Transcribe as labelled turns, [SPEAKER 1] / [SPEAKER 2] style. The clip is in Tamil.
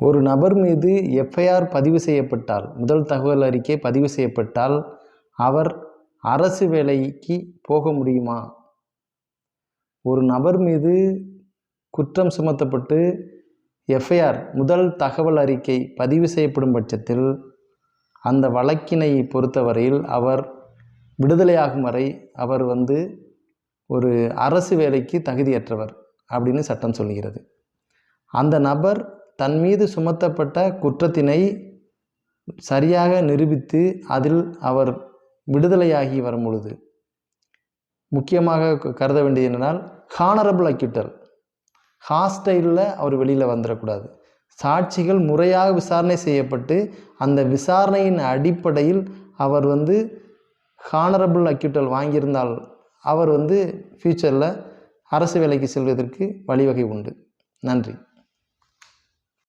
[SPEAKER 1] ஒரு நபர் மீது எஃப்ஐஆர் பதிவு செய்யப்பட்டால் முதல் தகவல் அறிக்கை பதிவு செய்யப்பட்டால் அவர் அரசு வேலைக்கு போக முடியுமா? ஒரு நபர் மீது குற்றம் சுமத்தப்பட்டு எஃப்ஐஆர் முதல் தகவல் அறிக்கை பதிவு செய்யப்படும் பட்சத்தில் அந்த வழக்கினை பொறுத்தவரையில் அவர் விடுதலையாகும் வரை அவர் வந்து ஒரு அரசு வேலைக்கு தகுதியற்றவர் அப்படின்னு சட்டம் சொல்கிறது அந்த நபர் தன் மீது சுமத்தப்பட்ட குற்றத்தினை சரியாக நிரூபித்து அதில் அவர் விடுதலையாகி வரும் பொழுது முக்கியமாக க- கருத வேண்டியது என்னென்னால் ஹானரபிள் அக்யூட்டல் ஹாஸ்டைலில் அவர் வெளியில் வந்துடக்கூடாது. சாட்சிகள் முறையாக விசாரணை செய்யப்பட்டு அந்த விசாரணையின் அடிப்படையில் அவர் வந்து ஹானரபிள் அக்யூட்டல் வாங்கியிருந்தால் அவர் வந்து ஃப்யூச்சரில் அரசு வேலைக்கு செல்வதற்கு வழிவகை உண்டு. நன்றி.